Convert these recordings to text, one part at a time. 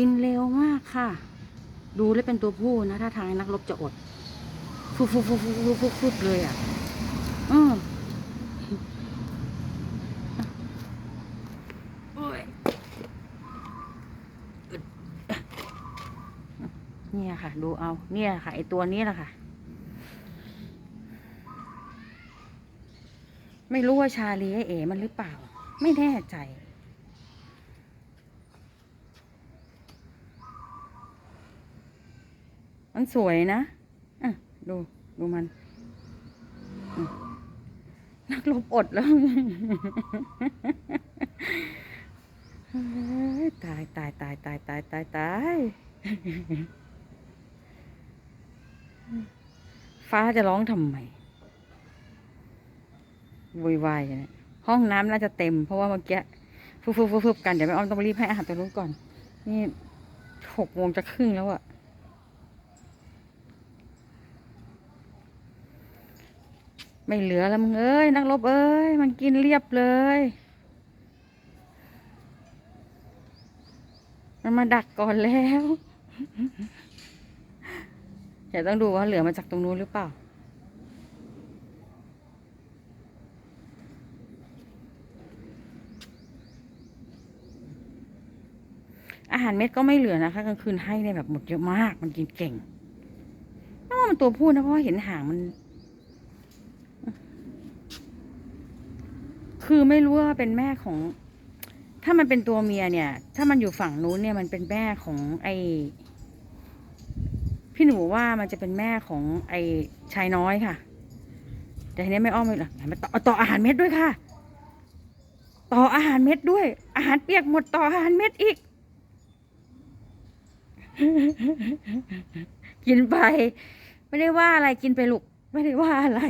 กินเร็วมากค่ะ ดูแล้วเป็นตัวผู้นะ ถ้าทางนักรบจะอด ฟุบฟุบฟุบฟุบฟุบฟุบฟุบเลยอะอืมโอ้ยเนี่ยค่ะ ดูเอา เนี่ยค่ะ ไอตัวนี้แหละค่ะ ไม่รู้ว่าชาลีไอเอ๋มันหรือเปล่า ไม่แน่ใจ มันสวยนะอะดูดูมัน นักรบอดแล้ว ตายตายตายตายตายตายตายฟ้าจะร้องทำไมวุ่นวายเนี่ยห้องน้ำน่าจะเต็ม เพราะว่าเมื่อกี้ฟุบฟุบฟุบฟุบกัน เดี๋ยวแม่อ้อมต้องรีบให้อาหารตัวนู้นก่อน นี่หกโมงจะครึ่งแล้วอะ ไม่เหลือแล้วมึงเอ้ยนักรบเอ้ยมันกินเรียบเลย มันมาดักก่อนแล้วเดี๋ยวต้องดูว่าเหลือมาจากตรงนู้นหรือเปล่า อาหารเม็ดก็ไม่เหลือนะคะกลางคืนให้เนี่ยแบบหมดเยอะมาก มันกินเก่งน่าว่ามันตัวผู้นะเพราะว่าเห็นหางมัน คือไม่รู้ว่าเป็นแม่ของ ถ้ามันเป็นตัวเมียเนี่ย ถ้ามันอยู่ฝั่งนู้นเนี่ยมันเป็นแม่ของไอพี่หนูว่ามันจะเป็นแม่ของไอชายน้อยค่ะ แต่ทีนี้ไม่อ้อมเลยหรอมาต่อต่ออาหารเม็ดด้วยค่ะ ต่ออาหารเม็ดด้วย อาหารเปียกหมดต่ออาหารเม็ดอีก กินไป ไม่ได้ว่าอะไรกินไปลูกไม่ได้ว่าอะไร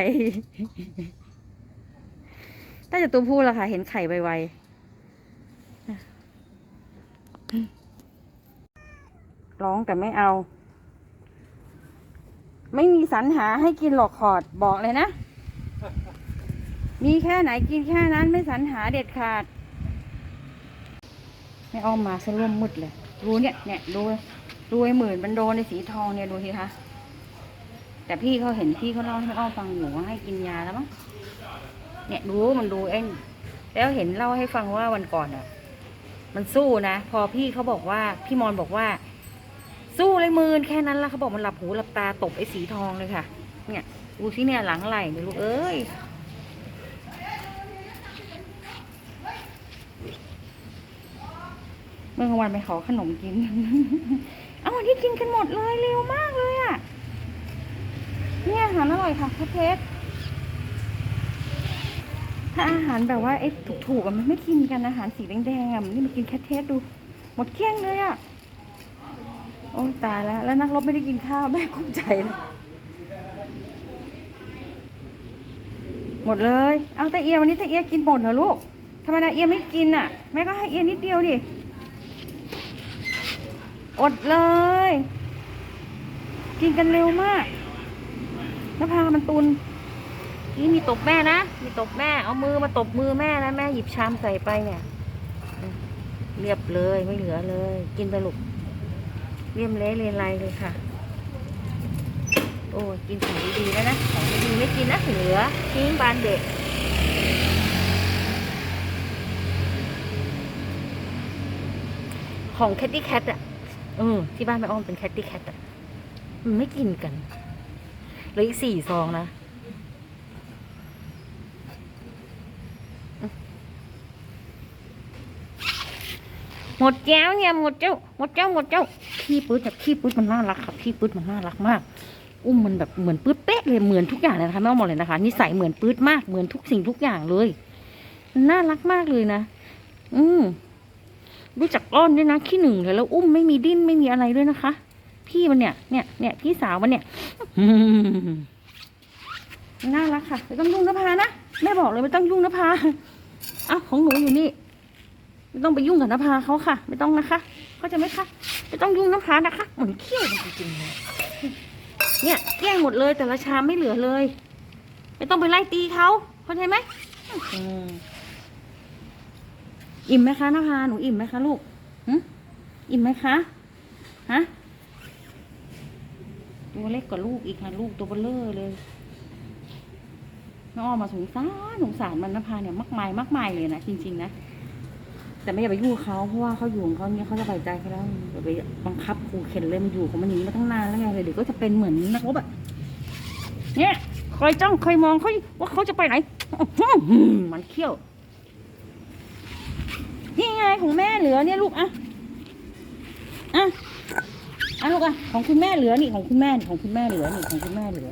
ถ้าจะตัวผู้ละค่ะ เห็นไข่ไวๆร้องแต่ไม่เอา ไม่มีสรรหาให้กินหรอกขอดบอกเลยนะ มีแค่ไหนกินแค่นั้นไม่สรรหาเด็ดขาด ไม่อ้อมมาซะร่วมมืดเลยดูเนี่ยเนี่ยดูดูไอ้หมื่นมันโดนในสีทองเนี่ยดูสิคะแต่พี่เขาเห็นพี่เขาเล่าให้อ้อมฟังอยู่ว่าให้กินยาแล้วมั้ง เนี่ยดูมันดูเอ็นแล้วเห็นเล่าให้ฟังว่าวันก่อนอะ มันสู้นะ พอพี่เขาบอกว่าพี่มอนบอกว่า สู้เลยมืนแค่นั้นละเขาบอกมันหลับหูหลับตาตบไอ้สีทองเลยค่ะ เนี่ยดูที่เนี่ยหลังไหลเนี่ยลูกเอ้ยเมื่อกลางวันไปขอขนมกิน เอาวันนี้กินกันหมดเลยเร็วมากเลยอะ เนี่ยอาหารอร่อยค่ะพระเพชร ถ้าอาหารแบบว่าไอ้ถูกๆอะมันไม่กินกันอาหารสีแดงๆอะมันนี่มันกินแค่เทสดู หมดเกลี้ยงเลยอะโอ้ตายแล้ว แล้วนักรบไม่ได้กินข้าวแม่กุ้มใจเลยหมดเลย เอาแต่เอียวันนี้แต่เอียกินหมดเหรอลูกธรรมดาเอียไม่กินอะแม่ก็ให้เอียนิดเดียวดิอดเลย กินกันเร็วมากนภามันตุน นี่มีตบแม่นะ มีตบแม่ เอามือมาตบมือแม่นะแม่หยิบชามใส่ไปเนี่ย เรียบเลยไม่เหลือเลย กินไปลูกเรียมเละเรียนไรเลยค่ะ โอ้กินของดีๆแล้วนะ ของดีไม่กินนะเหลือทิ้งบานเด็กของแคตตี้แคทอะเออที่บ้านแม่อ้อมเป็นแคตตี้แคทอะมันไม่กินกันเหลืออีกสี่ซองนะ หมดแก้วเนี่ยหมดเจ้าหมดเจ้าหมดเจ้าขี้ปื๊ดแบบขี้ปื๊ดมันน่ารักครับขี้ปื๊ดมันน่ารักมาก อุ้มมันแบบเหมือนปื๊ดเป๊ะเลยเหมือนทุกอย่างเลยนะคะแม่บอกเลยนะคะนิสัยเหมือนปื๊ดมากเหมือนทุกสิ่งทุกอย่างเลยน่ารักมากเลยนะ อืมรู้จักอ้อนด้วยนะขี้หนึ่งเลยแล้วอุ้มไม่มีดิ้นไม่มีอะไรด้วยนะคะ พี่มันเนี่ยเนี่ยเนี่ยพี่สาวมันเนี่ยน่ารักค่ะไม่ต้องยุ่งนภานะแม่บอกเลยไม่ต้องยุ่งนภาอ้าวของหนูอยู่นี่ ไม่ต้องไปยุ่งกับนภาเขาค่ะ ไม่ต้องนะคะ เขาใจไหมคะไม่ต้องยุ่งนภานะคะ เหมือนเขี้ยวจริงๆเลยเนี่ยแกล้งหมดเลยแต่ละชามไม่เหลือเลย ไม่ต้องไปไล่ตีเขาเข้าใจไหมอืมอิ่มไหมคะนภาหนูอิ่มไหมคะลูกอิ่มไหมคะฮะตัวเล็กกว่าลูกอีกค่ะลูกตัวเบลเลอร์เลยน้องอ้อมมาสงสารสงสารมันนะพาเนี่ยมากมายมากมายเลยนะจริง ๆ นะ แต่ไม่อย่าไปยุ่งเขาเพราะว่าเขาอยู่ของเขาเนี่ยเขาสบายใจเขาแล้วอย่าไปบังคับขู่เข็นเลยมันอยู่ของมันอย่างนี้มาตั้งนานแล้วไงเลยเดี๋ยวก็จะเป็นเหมือนนักรบอะเนี่ยคอยจ้องคอยมองเขาว่าเขาจะไปไหนมันเขี้ยวนี่ไงของแม่เหลือเนี่ยลูกอะอะอะลูกอะของคุณแม่เหลือนี่ของคุณแม่ของคุณแม่เหลือนี่ของคุณแม่เหลือ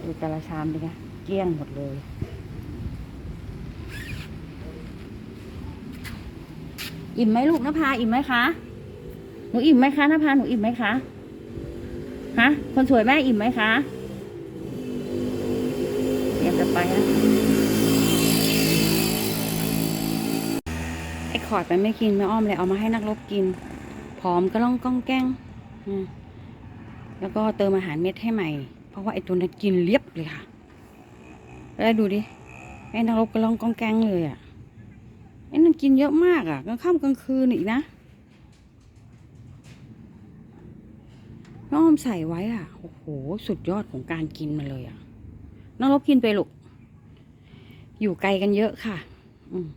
ดูแต่ละชามดิคะ เกลี้ยงหมดเลย อิ่มไหมลูกนภาอิ่มไหมคะ หนูอิ่มไหมคะนภาหนูอิ่มไหมคะ ฮะ คนสวยแม่อิ่มไหมคะเตรียมจะไปนะไอ้ขอดมันไม่กินไม่อ้อมเลยเอามาให้นักรบกิน ผอมก็ล่องก้องแก้งแล้วก็เติมอาหารเม็ดให้ใหม่ เพราะว่าไอ้ตัวนั้นกินเรียบเลยค่ะ แล้วดูดิไอ้นักรบก็ล่องกองแกงเลยอะไอ้นั่นกินเยอะมากอะกลางค่ำกลางคืนอีกนะน้องอมใส่ไว้อะโอ้โหสุดยอดของการกินมาเลยอะน้องลบกินไปลูกอยู่ไกลกันเยอะค่ะ อืม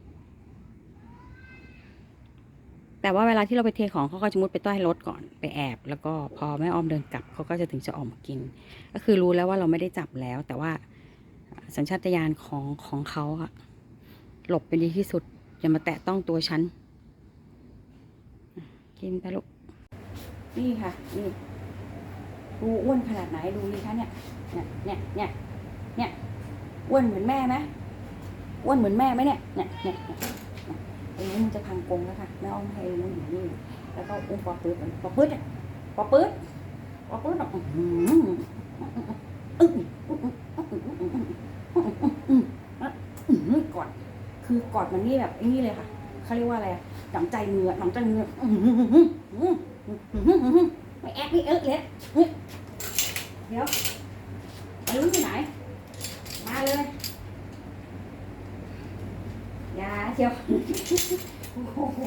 แต่ว่าเวลาที่เราไปเทของเขาก็จะมุดไปใต้รถก่อนไปแอบ แล้วก็พอแม่ออมเดินกลับเขาก็จะถึงจะออกมากิน ก็คือรู้แล้วว่าเราไม่ได้จับแล้ว แต่ว่า สัญชาตญาณของของเขาอะหลบไปดีที่สุด อย่ามาแตะต้องตัวฉัน กินไปลูก นี่ค่ะ นี่ดูอ้วนขนาดไหนดูดิคะเนี่ยเนี่ย เนี่ย เนี่ย เนี่ย อ้วนเหมือนแม่ไหมอ้วนเหมือนแม่ไหมเนี่ย เนี่ย เนี่ยเนี่ยไอ้นี่มันจะพังกรงแล้วค่ะแม่อ้อมให้มันอยู่นี่ แล้วก็อุ้มปอปื๊ดก่อนปอปื๊ดอะปอปื๊ดปอปื๊ดอะอื้อหืออื้อหืออื้อหืออื้อหืออื้อหือกอด คือกอดมันนี่แบบนี่เลยค่ะเขาเรียกว่าอะไรหนำใจมือหนำใจมืออื้อหืออื้อหืออื้อไม่แอบไม่เอ๊ะเลยเฮ้ยเดี๋ยวไปลุ้นที่ไหน มาเลยอย่าเชียวโอ้โห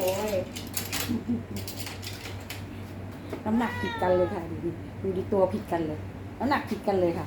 น้ำหนักผิดกันเลยค่ะ ดูดูดิตัวผิดกันเลยน้ำหนักผิดกันเลยค่ะ